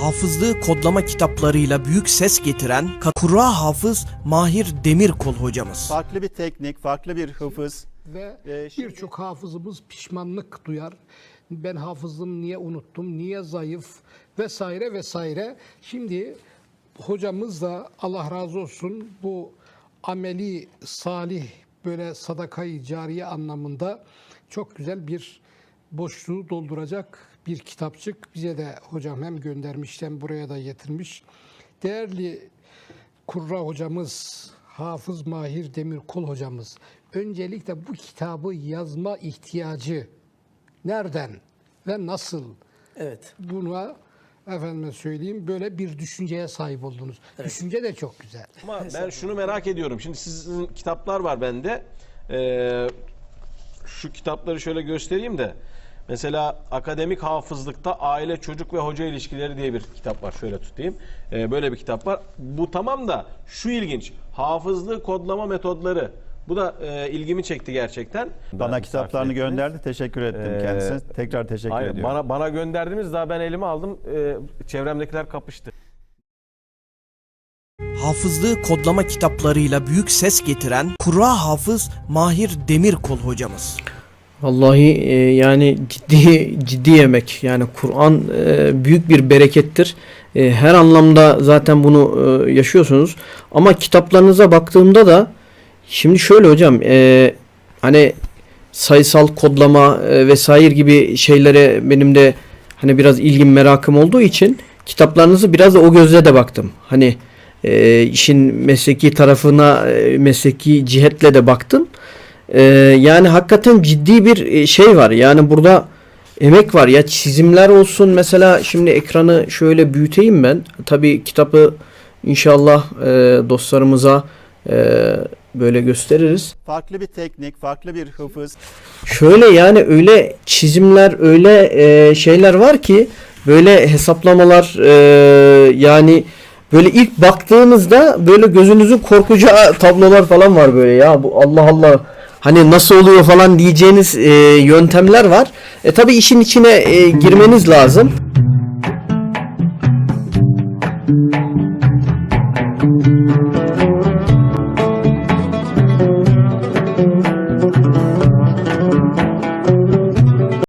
hafızlığı kodlama kitaplarıyla büyük ses getiren Kura Hafız Mahir Demirkol hocamız. Farklı bir teknik, farklı bir hıfız. Ve Ee, şimdi- birçok hafızımız pişmanlık duyar. Ben hafızlığımı niye unuttum, niye zayıf vesaire vesaire. Şimdi hocamız da Allah razı olsun bu ameli salih böyle sadakayı cariye anlamında çok güzel bir boşluğu dolduracak bir kitapçık bize de hocam hem göndermiş hem buraya da getirmiş. Değerli Kurra hocamız, Hafız Mahir Demirkol hocamız öncelikle bu kitabı yazma ihtiyacı nereden ve nasıl Evet. buna efendime söyleyeyim böyle bir düşünceye sahip oldunuz. Düşünce de çok güzel. Ama ben şunu merak ediyorum. Şimdi sizin kitaplar var bende. Ee, şu kitapları şöyle göstereyim de. Mesela akademik hafızlıkta aile, çocuk ve hoca ilişkileri diye bir kitap var. Şöyle tutayım. Ee, böyle bir kitap var. Bu tamam da şu ilginç. Hafızlığı kodlama metodları. Bu da e, ilgimi çekti gerçekten. Bana kitaplarını Sarf ettiniz. gönderdi. Teşekkür ettim Ee, kendisine. Tekrar teşekkür Hayır, ediyorum. bana bana gönderdiniz daha ben elime aldım. Ee, çevremdekiler kapıştı. Hafızlığı kodlama kitaplarıyla büyük ses getiren Kura Hafız Mahir Demirkol hocamız. Vallahi e, yani ciddi ciddi yemek. Yani Kur'an e, büyük bir berekettir. E, her anlamda zaten bunu e, yaşıyorsunuz. Ama kitaplarınıza baktığımda da şimdi şöyle hocam e, hani sayısal kodlama e, vesaire gibi şeylere benim de hani biraz ilgim merakım olduğu için kitaplarınızı biraz da o gözle de baktım. Hani e, işin mesleki tarafına e, mesleki cihetle de baktım. Ee, yani hakikaten ciddi bir e, şey var. Yani burada emek var. Ya çizimler olsun mesela şimdi ekranı şöyle büyüteyim ben. Tabii kitabı inşallah e, dostlarımıza e, böyle gösteririz. Farklı bir teknik, farklı bir hıfız. Şöyle yani öyle çizimler öyle e, şeyler var ki böyle hesaplamalar e, yani böyle ilk baktığınızda böyle gözünüzün korkacağı tablolar falan var böyle ya bu Allah Allah hani nasıl oluyor falan diyeceğiniz e, yöntemler var. E tabi işin içine e, girmeniz lazım.